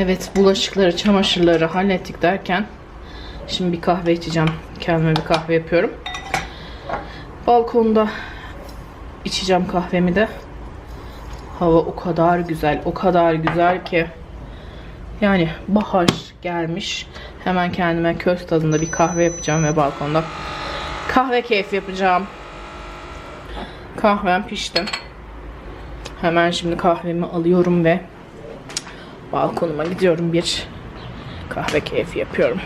Evet bulaşıkları, çamaşırları hallettik derken şimdi bir kahve içeceğim. Kendime bir kahve yapıyorum. Balkonda içeceğim kahvemi de. Hava o kadar güzel, o kadar güzel ki. Yani bahar gelmiş. Hemen kendime köz tadında bir kahve yapacağım ve balkonda kahve keyfi yapacağım. Kahvem pişti. Hemen şimdi kahvemi alıyorum ve balkonuma gidiyorum bir kahve keyfi yapıyorum.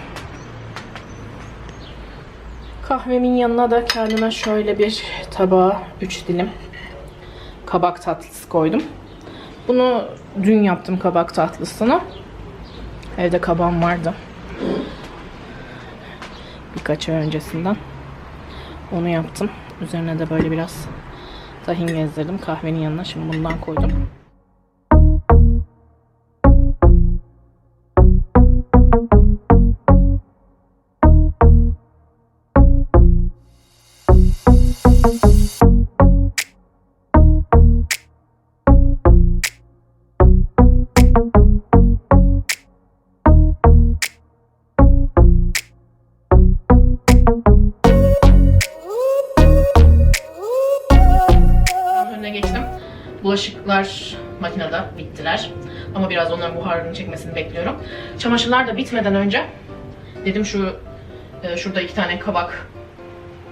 Kahvemin yanına da kendime şöyle bir tabağa 3 dilim kabak tatlısı koydum. Bunu dün yaptım kabak tatlısını. Evde kabağım vardı. Birkaç ay öncesinden. Onu yaptım. Üzerine de böyle biraz tahin gezdirdim. Kahvenin yanına şimdi bundan koydum. Bulaşıklar makinede bittiler. Ama biraz onların buharını çekmesini bekliyorum. Çamaşırlar da bitmeden önce dedim şu e, şurada iki tane kabak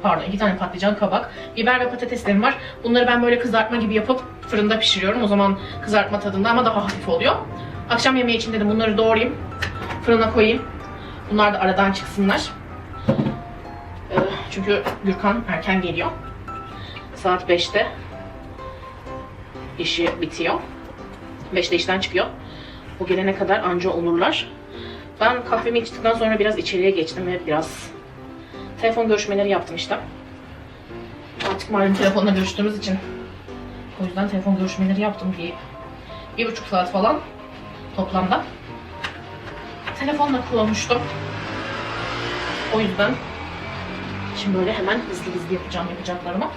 pardon iki tane patlıcan kabak, biber ve patateslerim var. Bunları ben böyle kızartma gibi yapıp fırında pişiriyorum. O zaman kızartma tadında ama daha hafif oluyor. Akşam yemeği için dedim bunları doğrayayım. Fırına koyayım. Bunlar da aradan çıksınlar. E, Çünkü Gürkan erken geliyor. Saat 5'te işi bitiyor. 5'te işten çıkıyor. O gelene kadar anca olurlar. Ben kahvemi içtikten sonra biraz içeriye geçtim ve biraz telefon görüşmeleri yaptım işte. Artık malum telefonla görüştüğümüz için o yüzden telefon görüşmeleri yaptım bir, bir buçuk saat falan toplamda. Telefonla konuştum. O yüzden şimdi böyle hemen hızlı hızlı yapacağım yapacaklarımı.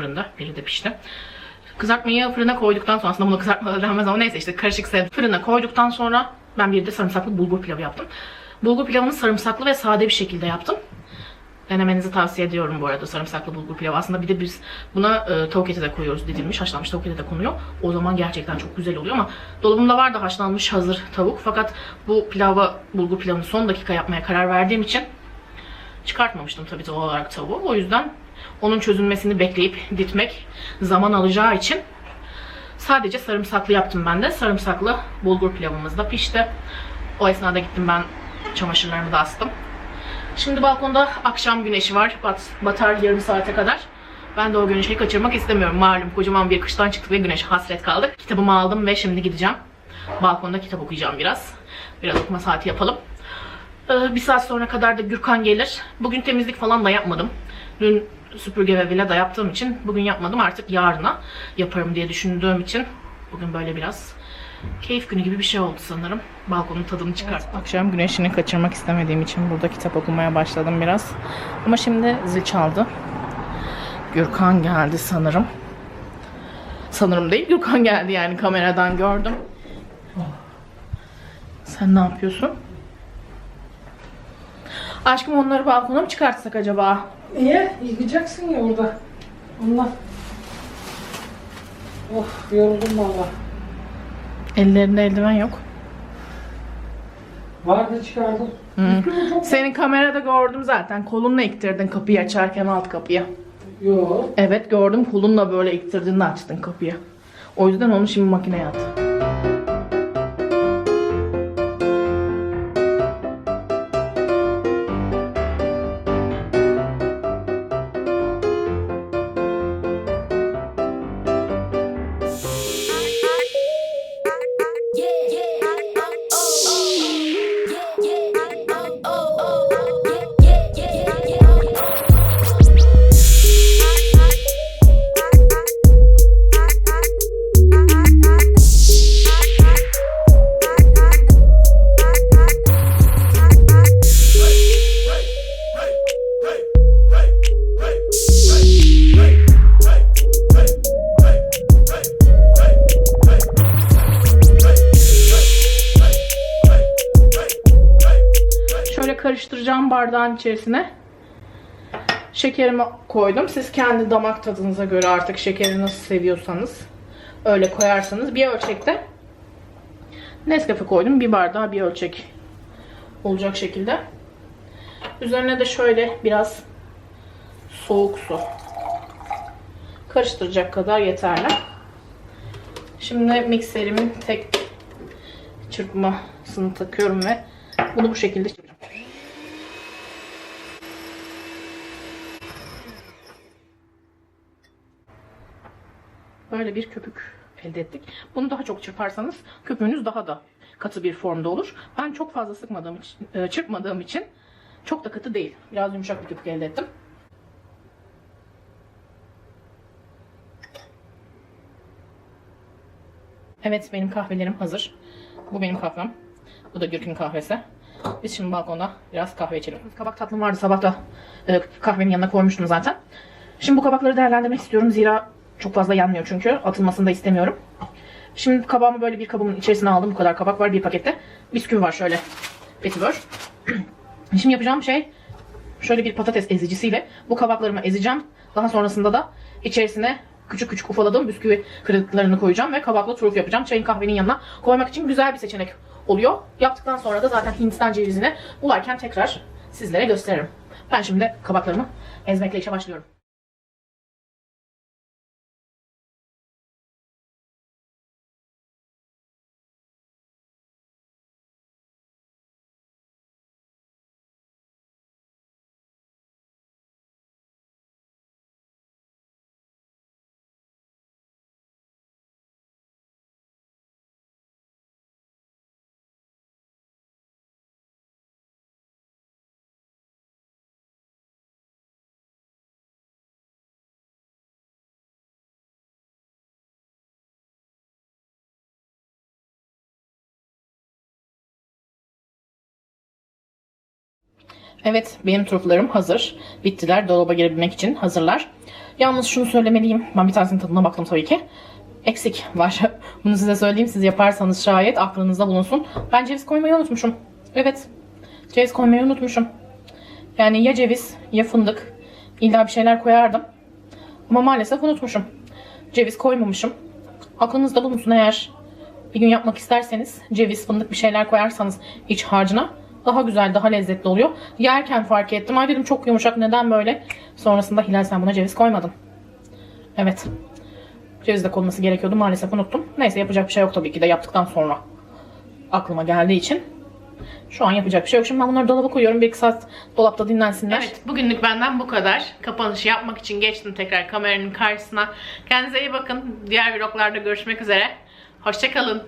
Fırında, biri de pişti. Kızartmayı fırına koyduktan sonra aslında buna kızartma da denmez ama neyse işte karışık sev. Fırına koyduktan sonra ben bir de sarımsaklı bulgur pilavı yaptım. Bulgur pilavını sarımsaklı ve sade bir şekilde yaptım. Denemenizi tavsiye ediyorum bu arada sarımsaklı bulgur pilavı. Aslında bir de biz buna e, tavuk eti de koyuyoruz didilmiş, haşlanmış tavuk eti de konuyor. O zaman gerçekten çok güzel oluyor ama dolabımda var da haşlanmış hazır tavuk. Fakat bu pilavı, bulgur pilavını son dakika yapmaya karar verdiğim için çıkartmamıştım tabii doğal olarak tavuğu. O yüzden onun çözülmesini bekleyip ditmek zaman alacağı için sadece sarımsaklı yaptım ben de. Sarımsaklı bulgur pilavımız da pişti. O esnada gittim ben çamaşırlarımı da astım. Şimdi balkonda akşam güneşi var. Bat, batar yarım saate kadar. Ben de o güneşi kaçırmak istemiyorum. Malum kocaman bir kıştan çıktık ve güneşe hasret kaldık. Kitabımı aldım ve şimdi gideceğim. Balkonda kitap okuyacağım biraz. Biraz okuma saati yapalım. Ee, bir saat sonra kadar da Gürkan gelir. Bugün temizlik falan da yapmadım. Dün süpürge ve villa da yaptığım için bugün yapmadım. Artık yarına yaparım diye düşündüğüm için bugün böyle biraz keyif günü gibi bir şey oldu sanırım. Balkonun tadını çıkart. akşam güneşini kaçırmak istemediğim için burada kitap okumaya başladım biraz. Ama şimdi zil çaldı. Gürkan geldi sanırım. Sanırım değil Gürkan geldi yani kameradan gördüm. Sen ne yapıyorsun? Aşkım onları balkona mı çıkartsak acaba? Niye? Yıkacaksın ya orada. Allah. Of yoruldum valla. Ellerinde eldiven yok. Vardı çıkardım. Yıkıyor çok. Senin kamerada gördüm zaten. Kolunla iktirdin kapıyı açarken alt kapıyı. Yo. Evet gördüm kolunla böyle iktirdin de açtın kapıyı. O yüzden onu şimdi makineye at. Bardağın içerisine. Şekerimi koydum. Siz kendi damak tadınıza göre artık şekeri nasıl seviyorsanız öyle koyarsanız bir ölçekte Nescafe koydum. Bir bardağı bir ölçek olacak şekilde. Üzerine de şöyle biraz soğuk su karıştıracak kadar yeterli. Şimdi mikserimin tek çırpmasını takıyorum ve bunu bu şekilde çırpacağım. Böyle bir köpük elde ettik. Bunu daha çok çırparsanız köpüğünüz daha da katı bir formda olur. Ben çok fazla sıkmadığım için, e, çırpmadığım için çok da katı değil. Biraz yumuşak bir köpük elde ettim. Evet benim kahvelerim hazır. Bu benim kahvem. Bu da Gürk'ün kahvesi. Biz şimdi balkonda biraz kahve içelim. Kabak tatlım vardı sabah da e, kahvenin yanına koymuştum zaten. Şimdi bu kabakları değerlendirmek istiyorum. Zira çok fazla yanmıyor çünkü. Atılmasını da istemiyorum. Şimdi kabağımı böyle bir kabımın içerisine aldım. Bu kadar kabak var bir pakette. Bisküvi var şöyle. Petibör. Şimdi yapacağım şey şöyle bir patates ezicisiyle bu kabaklarımı ezeceğim. Daha sonrasında da içerisine küçük küçük ufaladığım bisküvi kırıklarını koyacağım ve kabaklı turuf yapacağım. Çayın kahvenin yanına koymak için güzel bir seçenek oluyor. Yaptıktan sonra da zaten Hindistan cevizini bularken tekrar sizlere gösteririm. Ben şimdi kabaklarımı ezmekle işe başlıyorum. Evet benim turplarım hazır. Bittiler. Dolaba girebilmek için hazırlar. Yalnız şunu söylemeliyim. Ben bir tanesinin tadına baktım tabii ki. Eksik var. Bunu size söyleyeyim. Siz yaparsanız şayet aklınızda bulunsun. Ben ceviz koymayı unutmuşum. Evet. Ceviz koymayı unutmuşum. Yani ya ceviz ya fındık. İlla bir şeyler koyardım. Ama maalesef unutmuşum. Ceviz koymamışım. Aklınızda bulunsun eğer bir gün yapmak isterseniz ceviz, fındık bir şeyler koyarsanız iç harcına daha güzel, daha lezzetli oluyor. Yerken fark ettim. Ay dedim çok yumuşak neden böyle? Sonrasında Hilal sen buna ceviz koymadın. Evet. Ceviz de konması gerekiyordu. Maalesef unuttum. Neyse yapacak bir şey yok tabii ki de yaptıktan sonra aklıma geldiği için Şu an yapacak bir şey yok. Şimdi ben bunları dolaba koyuyorum. Bir iki saat dolapta dinlensinler. Evet bugünlük benden bu kadar. Kapanışı yapmak için geçtim tekrar kameranın karşısına. Kendinize iyi bakın. Diğer vloglarda görüşmek üzere. Hoşçakalın.